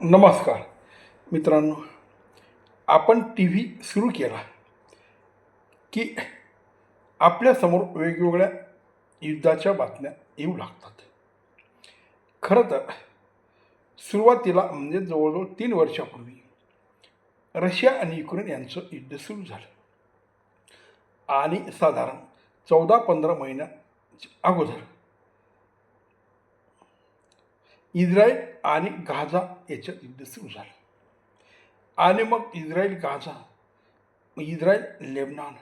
नमस्कार. मित्रांनो आपण टी व्ही सुरू केला की आपल्यासमोर वेगवेगळ्या युद्धाच्या बातम्या येऊ लागतात. खरं तर सुरुवातीला म्हणजे जवळजवळ तीन वर्षापूर्वी रशिया आणि युक्रेन यांचं युद्ध सुरू झालं. आणि साधारण चौदा पंधरा महिन्याच्या अगोदर इस्रायल आणि गाझा याच्यात युद्ध सुरू झालं. आणि मग Israel Gaza Israel Lebanon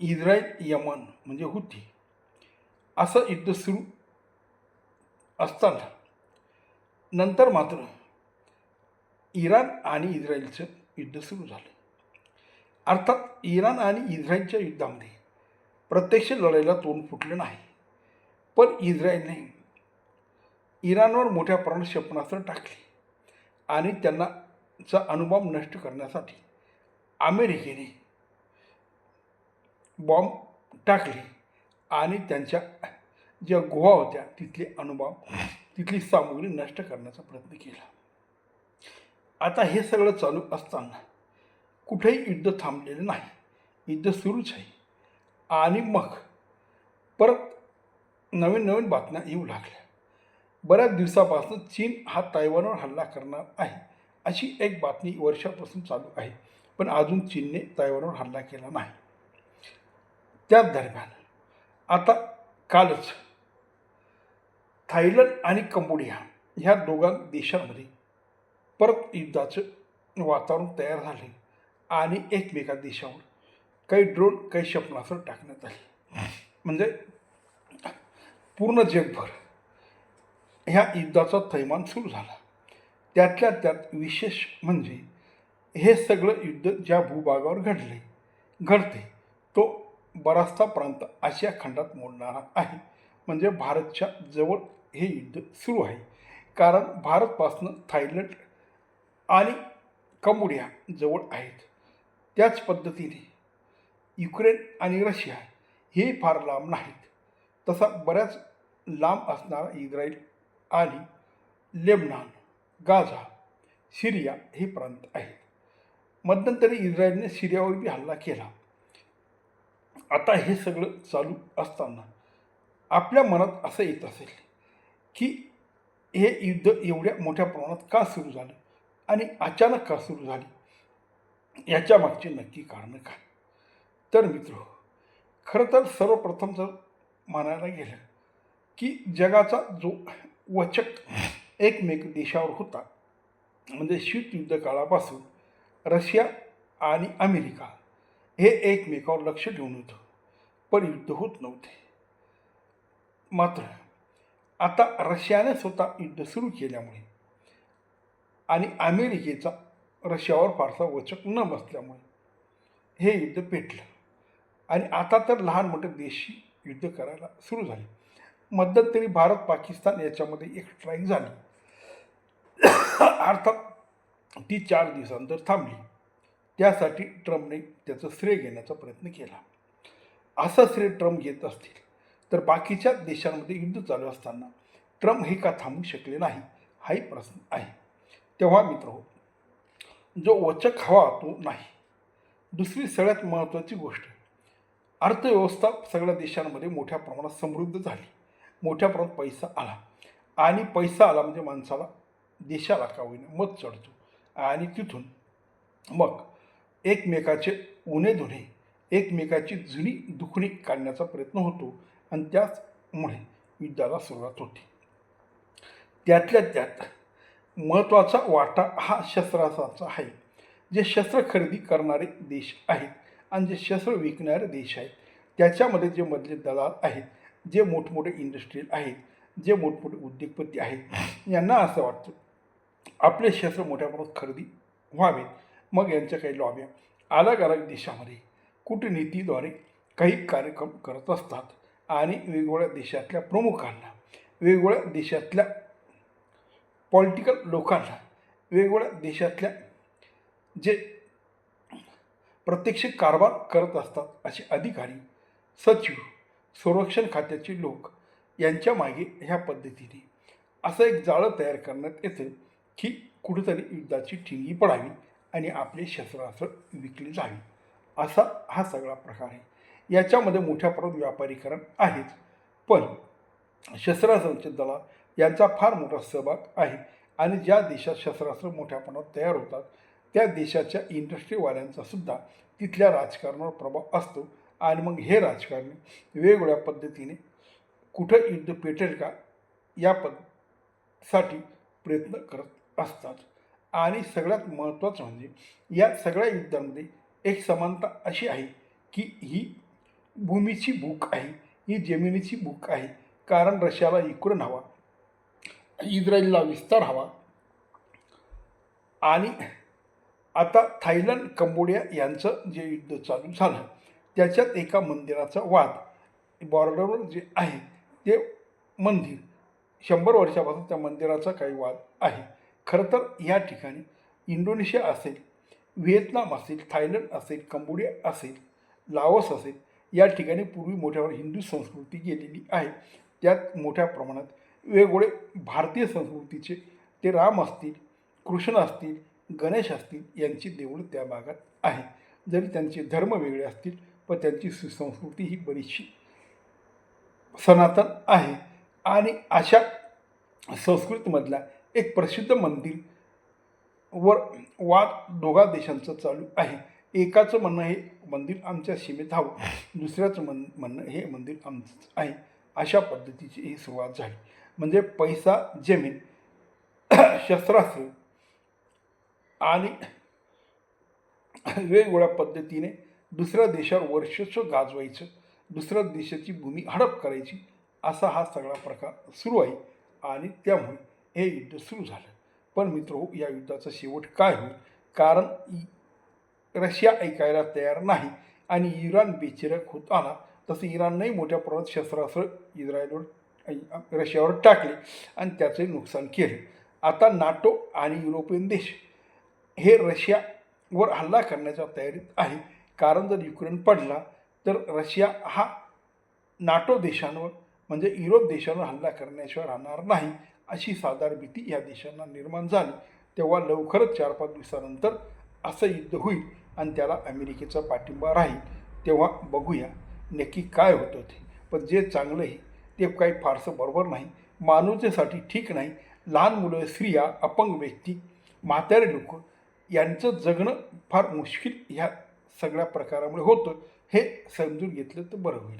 Israel Yemen म्हणजे होती असं युद्ध सुरू असताना नंतर मात्र इराण आणि इस्रायलचं युद्ध सुरू झालं. अर्थात इराण आणि इस्रायलच्या युद्धामध्ये प्रत्यक्ष लढाईला तोंड फुटलं नाही. पण इस्रायलने इराणवर मोठ्या प्रमाणात क्षेपणास्त्र टाकली आणि त्यांना चा अणुबॉम्ब नष्ट करण्यासाठी अमेरिकेने बॉम्ब टाकले आणि त्यांच्या ज्या गुहा होत्या तिथले अणुबॉम्ब तिथली सामुग्री नष्ट करण्याचा प्रयत्न केला. आता हे सगळं चालू असताना कुठेही युद्ध थांबलेलं नाही. युद्ध सुरूच आहे. आणि मग परत नवीन नवीन बातम्या येऊ लागल्या. बऱ्याच दिवसापासून चीन हा तैवानवर हल्ला करणार आहे अशी एक बातमी वर्षापासून चालू आहे. पण अजून चीनने तैवानवर हल्ला केला नाही. त्याच दरम्यान आता कालच थायलंड आणि कंबोडिया ह्या दोघां देशांमध्ये परत युद्धाचं वातावरण तयार झाले आणि एकमेका देशावर काही ड्रोन काही क्षेपणास्त्र टाकण्यात आले. म्हणजे पूर्ण जगभर ह्या युद्धाचा थैमान सुरू झाला. त्यातल्या त्यात विशेष म्हणजे हे सगळं युद्ध ज्या भूभागावर घडले घडते तो बराचसा प्रांत आशिया खंडात मोडणारा आहे. म्हणजे भारतच्या जवळ हे युद्ध सुरू आहे. कारण भारतपासनं थायलंड आणि कंबोडिया जवळ आहेत. त्याच पद्धतीने युक्रेन आणि रशिया हे फार लांब नाहीत. तसा बऱ्याच लांब असणारा इस्रायल आणि लेबनान गाझा सिरिया हे प्रांत आहेत. मध्यंतरी इस्रायलने सिरियावर बी हल्ला केला. आता हे सगळं चालू असताना आपल्या मनात असं येत असेल की हे युद्ध एवढ्या मोठ्या प्रमाणात का सुरू झालं आणि अचानक का सुरू झाली? याच्या मागचे नक्की कारण काय? तर मित्र खरं तर सर्वप्रथम जर म्हणायला गेलं की जगाचा जो वचक एकमेक देशावर होता. म्हणजे शीतयुद्ध काळापासून रशिया आणि अमेरिका हे एकमेकावर लक्ष ठेवून होतं. पण युद्ध होत नव्हते. मात्र आता रशियाने स्वतः युद्ध सुरू केल्यामुळे आणि अमेरिकेचा रशियावर फारसा वचक न बसल्यामुळे हे युद्ध पेटलं. आणि आता तर लहान मोठे देशी युद्ध करायला सुरू झाले. मध्यंतरी भारत पाकिस्तान याच्यामध्ये एक स्ट्राईक झाली. अर्थात ती चार दिवसांतर थांबली. त्यासाठी ट्रम्पने त्याचं श्रेय घेण्याचा प्रयत्न केला. असं श्रेय ट्रम्प घेत असतील तर बाकीच्या देशांमध्ये युद्ध चालू असताना ट्रम्प हे का थांबू शकले नाही हाही प्रश्न आहे. तेव्हा मित्र हो जो वचक हवा तो नाही. दुसरी सगळ्यात महत्त्वाची गोष्ट अर्थव्यवस्था सगळ्या देशांमध्ये मोठ्या प्रमाणात समृद्ध झाली. मोठ्या प्रमाणात पैसा आला. आणि पैसा आला म्हणजे माणसाला देशाला का होईना मत चढतो. आणि तिथून मग एकमेकाचे उणे धुणे एकमेकाची जुनी दुखणी काढण्याचा प्रयत्न होतो. आणि त्याचमुळे युद्धाला सुरुवात होते. त्यातल्या त्यात महत्त्वाचा वाटा हा शस्त्राचा आहे. जे शस्त्र खरेदी करणारे देश आहेत आणि जे शस्त्र विकणारे देश आहेत त्याच्यामध्ये जे मधले दलाल आहेत जे मोठमोठे इंडस्ट्रियल आहेत जे मोठमोठे उद्योगपती आहेत यांना असं वाटतं आपले शस्त्र मोठ्या प्रमाणात खरेदी व्हावेत मग यांच्या काही लॉब्या अलग अलग देशामध्ये कूटनीतीद्वारे काही कार्यक्रम करत असतात आणि वेगवेगळ्या देशातल्या प्रमुखांना वेगवेगळ्या देशातल्या पॉलिटिकल लोकांना वेगवेगळ्या देशातल्या जे प्रत्यक्ष कारभार करत असतात असे अधिकारी सचिव संरक्षण खात्याचे लोक यांच्या मागे ह्या पद्धतीने. असं एक जाळं तयार करण्यात येतं की कुठेतरी युद्धाची ठिंगी पडावी आणि आपले शस्त्रास्त्र विकली जावी. असा हा सगळा प्रकार आहे. याच्यामध्ये मोठ्या प्रमाणात व्यापारीकरण आहेच. पण शस्त्रास्त्रांचे दला यांचा फार मोठा सहभाग आहे आणि ज्या देशात शस्त्रास्त्र मोठ्या प्रमाणात तयार होतात त्या देशाच्या इंडस्ट्रीवाल्यांचा सुद्धा तिथल्या राजकारणावर प्रभाव असतो आणि मग हे राजकारणी वेगवेगळ्या पद्धतीने कुठं युद्ध पेटेल का या पदसाठी प्रयत्न करत असतात. आणि सगळ्यात महत्त्वाचं म्हणजे या सगळ्या युद्धांमध्ये एक समानता अशी आहे की ही भूमीची भूक आहे ही जमिनीची भूक आहे. कारण रशियाला युक्रेन हवा इस्रायलला विस्तार हवा. आणि आता थायलंड कंबोडिया यांचं जे युद्ध चालू झालं त्याच्यात एका मंदिराचा वाद. बॉर्डरवर जे आहे ते मंदिर. शंभर वर्षापासून त्या मंदिराचा काही वाद आहे. खरं तर या ठिकाणी इंडोनेशिया असेल व्हिएतनाम असेल थायलंड असेल कंबोडिया असेल लाओस असेल या ठिकाणी पूर्वी मोठ्यावर हिंदू संस्कृती गेलेली आहे. त्यात मोठ्या प्रमाणात वेगवेगळे भारतीय संस्कृतीचे ते राम असतील कृष्ण असतील गणेश असतील यांची देऊळ त्या भागात आहे. जरी त्यांचे धर्म वेगळे असतील पण त्यांची सुसंस्कृती ही बरीचशी सनातन आहे. आणि अशा संस्कृतीमधला एक प्रसिद्ध मंदिर वर वाद दोघा देशांचं चालू आहे. एकाचं म्हणणं हे मंदिर आमच्या सीमेत हवं दुसऱ्याचं म्हण म्हणणं हे मंदिर आमचंच आहे. अशा पद्धतीची ही सुरुवात झाली. म्हणजे पैसा जमीन शस्त्रास्त्र आणि वेगवेगळ्या पद्धतीने दुसऱ्या देशावर वर्चस्व गाजवायचं दुसऱ्या देशाची भूमी हडप करायची असा हा सगळा प्रकार सुरू आहे. आणि त्यामुळे हे युद्ध सुरू झालं. पण मित्रो या युद्धाचा शेवट काय होईल? कारण इ- रशिया ऐकायला तयार नाही आणि इराण बेचिरक होत आला तसं इराणनंही मोठ्या प्रमाणात शस्त्रास्त्र इस्रायलवर ऐ- रशियावर टाकले आणि त्याचे नुकसान केले. आता नाटो आणि युरोपियन देश हे रशियावर हल्ला करण्याच्या तयारीत आहे. कारण जर युक्रेन पडला तर रशिया हा नाटो देशांवर म्हणजे युरोप देशांवर हल्ला करण्याशिवाय राहणार नाही अशी साधारण भीती या देशांना निर्माण झाली. तेव्हा लवकरच चार पाच दिवसानंतर असं युद्ध होईल आणि त्याला अमेरिकेचा पाठिंबा राहील. तेव्हा बघूया नक्की काय होतं ते पण जे चांगलं आहे ते काही फारसं बरोबर नाही. मानवतेसाठी ठीक नाही. लहान मुलं स्त्रिया अपंग व्यक्ती म्हातारे लोक यांचं जगणं फार मुश्किल ह्या सगळ्या प्रकारामुळे होतं हे समजून घेतलं तर बरं होईल.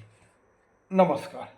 नमस्कार.